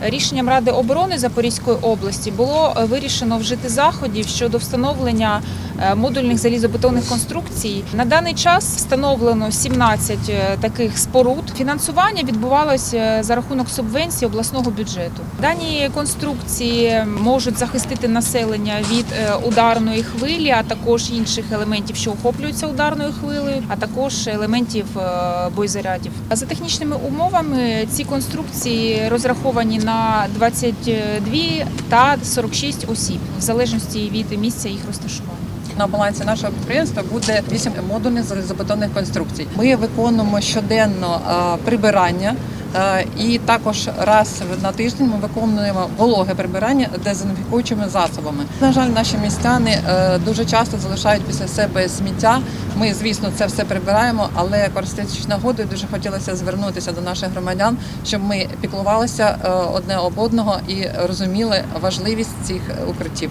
Рішенням Ради оборони Запорізької області було е, вирішено вжити заходів щодо встановлення е, модульних залізобетонних конструкцій. На даний час встановлено 17 е, таких споруд. Фінансування відбувалося за рахунок субвенцій обласного бюджету. Дані конструкції можуть захистити населення від ударної хвилі, а також інших елементів, що охоплюються ударною хвилею, а також елементів боєзарядів. За технічними умовами ці конструкції розраховані на 22 та 46 осіб, в залежності від місця їх розташування. На балансі нашого підприємства буде 8 модульних залізобетонних конструкцій. Ми виконуємо щоденно е, прибирання. Е, І також раз на тиждень ми виконуємо вологе прибирання дезінфікуючими засобами. На жаль, наші містяни е, дуже часто залишають після себе сміття. Ми, звісно, це все прибираємо, але користуючись нагодою, дуже хотілося звернутися до наших громадян, щоб ми піклувалися е, одне об одного і розуміли важливість цих укриттів.